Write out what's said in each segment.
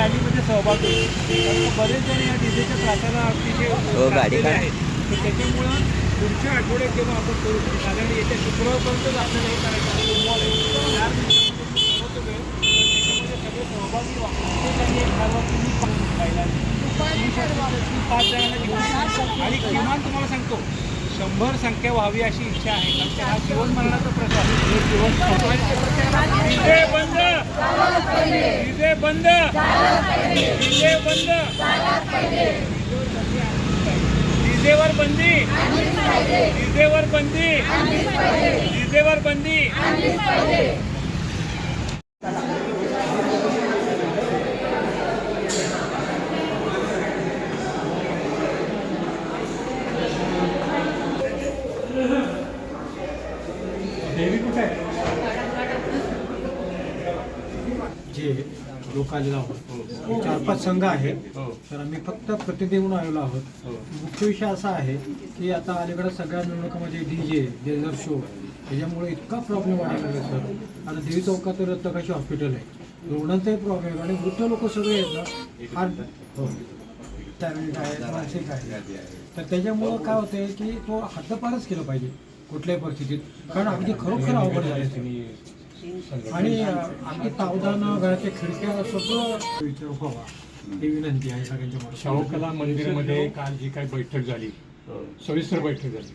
रॅलीमध्ये सहभागी कारण बरेच जण या डीजेच्या त्रासाला अतिशय हो, गाडी. आहेत तर त्याच्यामुळं पुढच्या आठवड्यात जेव्हा आपण करू साधारण येत्या शुक्रवारपर्यंत आपल्याला हे करायचं आहे. सोमवार आहे चार दिवसामध्ये वेळ. त्याच्यामध्ये सगळे सहभागी प्रत्येकाने एक ठरवा पाहिला तुम्ही पाच जणांना घेऊन आणि किमान तुम्हाला सांगतो शंभर संख्या व्हावी अशी इच्छा आहे. कारण हा जीवन मरणाचा प्रश्न बंद! डीजे बंद! बंद! डीजेवर बंदी! डीजेवर बंदी! डीजेवर बंदी देवी कुठे आहे जे लोक आलेलो आहोत चार पाच संघ आहे तर आम्ही फक्त प्रतिनिधी म्हणून आलेलो आहोत. मुख्य विषय असा आहे की आता अलीकडे सगळ्या निवडणुकामध्ये डी जे डेझर शो त्याच्यामुळे इतका प्रॉब्लेम वाढायला सर आता देवी चौकात रत्तकाशी हॉस्पिटल आहे. रुग्णांचाही प्रॉब्लेम आहे. आणि वृद्ध लोक सगळे आहेत ना फार हो. शारीरिक आहेत मानसिक आहेत. तर त्याच्यामुळं काय होतंय की तो हद्दपारच केलं पाहिजे कुठल्याही परिस्थितीत. कारण अगदी खरोखर अवघड झाले आणि अगदी तावदानं घराच्या खिडक्या सगळं विचार व्हावा ही विनंती आहे सगळ्यांच्या शाहूकला मंदिरमध्ये काल जी काही बैठक झाली सविस्तर बैठक झाली.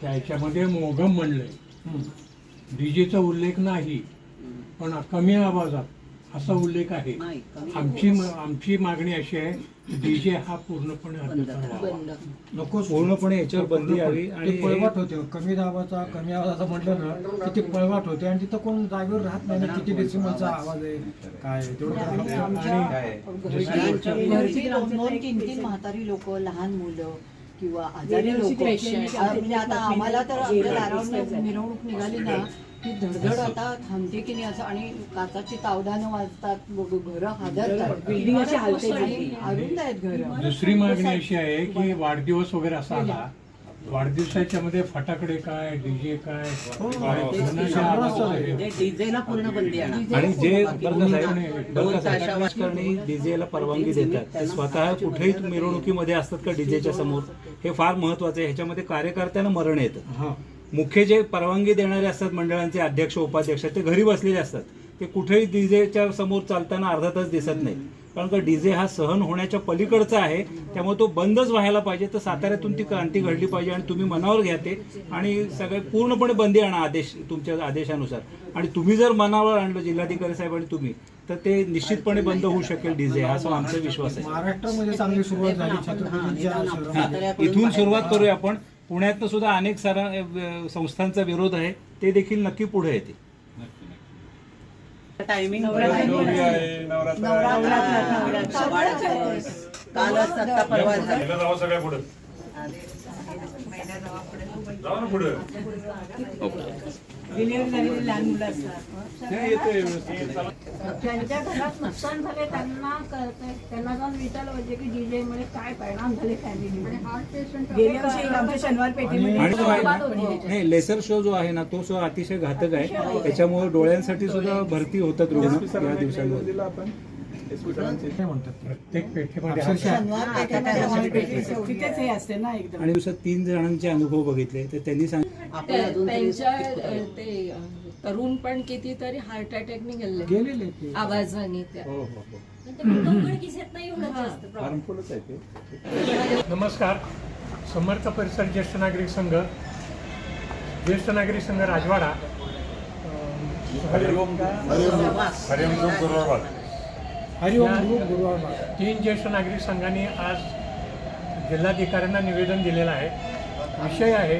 त्याच्यामध्ये मोगम म्हणलंय. हं. डीजेचा उल्लेख नाही पण कमी आवाजात असा उल्लेख आहे. आमची आमची मागणी अशी आहे डीजे हा पूर्णपणे. नको पूर्णपणे याच्यावर बंदी यावी. आणि पळवाट होते. कमी दाबाचा कमी आवाजाचा म्हटलं ना की ते पळवाट होते. आणि तिथं कोण जागेवर राहत नाही किती डेसिमलचा आवाज. आहे काय आहे, तेवढं म्हातारी लोक लहान मुलं किंवा आजारी लोक. म्हणजे आता आम्हाला तर आपल्या दारावर मिरवणूक निघाली ना की धडधड आता थांबते की नाही असं. आणि काचाची तावदानं वाजतात घर हादरतात. बिल्डिंग अशी हलते अरुंद आहेत घर. दुसरी मागणी अशी आहे की वाढदिवस वगैरे असा आला वाढदिवसाच्या मध्ये फटाकडे काय डीजे काय. डीजेला पूर्ण बंदी आणा आणि जे राजकारणी डीजेला परवानगी देतात. ते स्वतः कुठेही मिरवणुकीमध्ये असतात का डीजेच्या समोर? हे फार महत्वाचं आहे. ह्याच्यामध्ये कार्यकर्त्यांना मरण येतं. हा. मुख्य जे परवानगी देणारे असतात मंडळांचे अध्यक्ष उपाध्यक्ष ते घरी बसलेले असतात. ते कुठेही डीजेच्या समोर चालताना अर्धा तास दिसत नाही कारण का डीजे हा सहन होण्याच्या पलीकडचा आहे त्यामुळे तो बंदच व्हायला पाहिजे. तर साताऱ्यातून ती क्रांती घडली पाहिजे आणि तुम्ही मनावर घ्या ते. आणि सगळे पूर्णपणे बंदी आणा आदेश तुमच्या आदेशानुसार. आणि तुम्ही जर मनावर आणलं जिल्हाधिकारी साहेब आणि तुम्ही तर ते निश्चितपणे बंद होऊ शकेल डीजे हा असा आमचा विश्वास आहे. महाराष्ट्रामध्ये चांगली सुरुवात झाली. इथून सुरुवात करूया आपण. पुण्यातनं सुद्धा अनेक सारा संस्थांचा विरोध आहे. ते देखील नक्की पुढे येते टायमिंग काल असतात परवा ज्यांच्या घरात नुकसान झाले त्यांना कळतंय. त्यांना जाऊन विचारलं पाहिजे की डीजे मुळे काय परिणाम झाले गेल्या वर्षी आमच्या शनिवार पेठेमध्ये लेसर शो जो आहे ना तो शो अतिशय घातक आहे. त्याच्यामुळे डोळ्यांसाठी सुद्धा भरती होतात रुग्ण या दिवसांमध्ये. काय म्हणतात ते? प्रत्येक पेठेमध्ये हा अक्षरशः शनिवार पेठेमध्ये तिथेच हे असते ना एकदम. आणि दिवसात तीन जणांचे अनुभव बघितले तर त्यांनी सांग त्यांच्या ते तरुण पण कितीतरी हार्ट अटॅकने गेले गेलेले. ते. आवाजाने त्या. नमस्कार. समर्थ परिसर ज्येष्ठ नागरिक संघ ज्येष्ठ नागरिक संघ राजवाडा. अं, हरिओम ग्रुप गुरुवार तीन ज्येष्ठ नागरिक संघांनी आज जिल्हाधिकाऱ्यांना निवेदन दिलेलं आहे. विषय आहे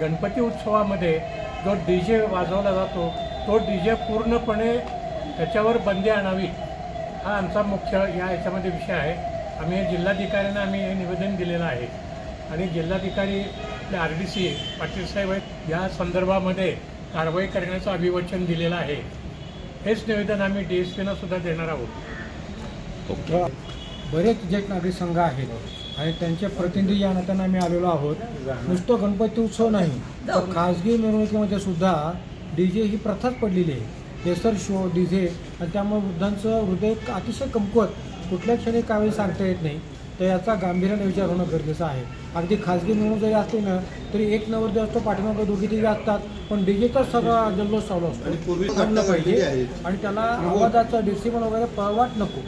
गणपती उत्सवामध्ये जो डी जे वाजवला जातो तो डी जे पूर्णपणे त्याच्यावर बंदी आणावी हा आमचा मुख्य या याच्यामध्ये विषय आहे. आम्ही जिल्हाधिकाऱ्यांना आम्ही हे निवेदन दिलेलं आहे. आणि जिल्हाधिकारी आपले आर डी सी पाटील साहेब आहेत या संदर्भामध्ये कारवाई करण्याचं अभिवचन दिलेलं आहे. हेच निवेदन आम्ही डी एस पीना सुद्धा देणार आहोत. बरेच जे नागरिक संघ आहेत आणि त्यांचे प्रतिनिधी या नात्याने आम्ही आलेलो आहोत. नुसतं गणपती उत्सव नाही तर खाजगी मिरवणुकीमध्ये सुद्धा डीजे ही प्रथाच पडलेली आहे. केसर शो डीजे आणि त्यामुळे वृद्धांचं हृदय अतिशय कमकुवत. कुठल्या क्षणी काय सांगता येत नाही. तर याचा गांभीर्याने विचार होणं गरजेचं आहे. अगदी खाजगी मिळवणूक जरी असली ना तरी एक नवरदेव असतो पाठीमागं दोघी तिघे असतात. पण डीजेचा सगळा जल्लोष चालू असतो. थांबलं पाहिजे. आणि त्याला आवाजाचं डेसिबल वगैरे पळवाट नको.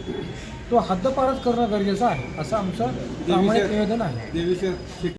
तो हद्दपारच करणं गरजेचं आहे. असं आमचं निवेदन आहे.